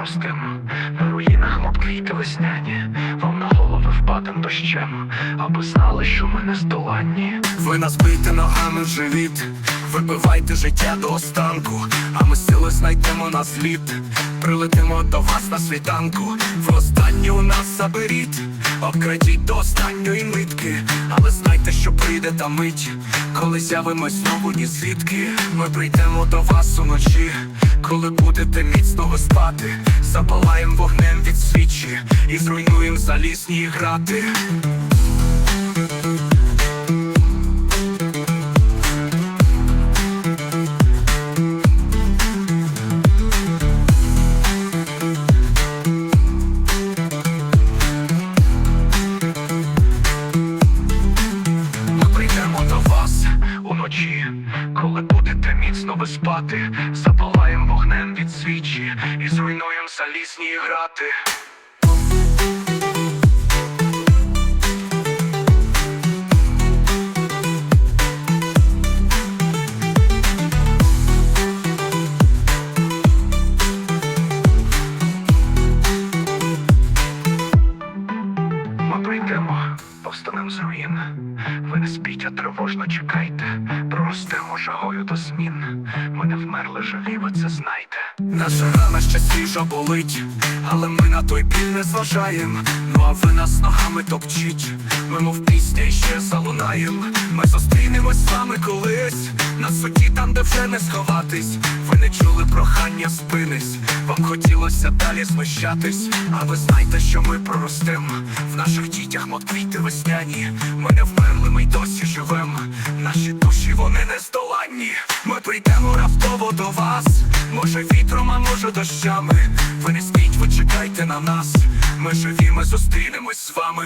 морським, на руїнах моб квіти весняні, вам на голови впадем дощем, аби знали, що ми не здоланні. Ви нас бийте ногами в живіт, вибивайте життя до останку, а ми сили знайдемо на зліт, прилетимо до вас на світанку. В останню нас заберіть, обкрадіть до останньої миті прийде та мить, коли з'явимось знову ні звідки. Ми прийдемо до вас уночі, коли будете міцного спати, запалаєм вогнем від свічі і зруйнуєм залізні грати. Міцно ви спати, запалаєм вогнем від свічі і зруйнуєм залізні грати. З руїн. Ви не спіть, а тривожно чекайте. Простимо жагою до змін. Ми не вмерли живі, ви це знайте. Наша рана ще свіжа болить, але ми на той біль не зважаєм. Ну а ви нас ногами топчіть, ми мов пісня ще залунаєм. Ми зустрінемось з вами колись, на суді там, де вже не сховатись. Ви не чули прохання спинись, вам хотілося далі знущатись. А ви знайте, що ми проростем в наших дітях мод весняні. Ми не вмерли, ми й досі живем. Наші душі вони не здоланні. Ми прийдемо раптово до вас. Може вітром, а може дощами. Ви не спіть, ви чекайте на нас. Ми живі, ми зустрінемось з вами.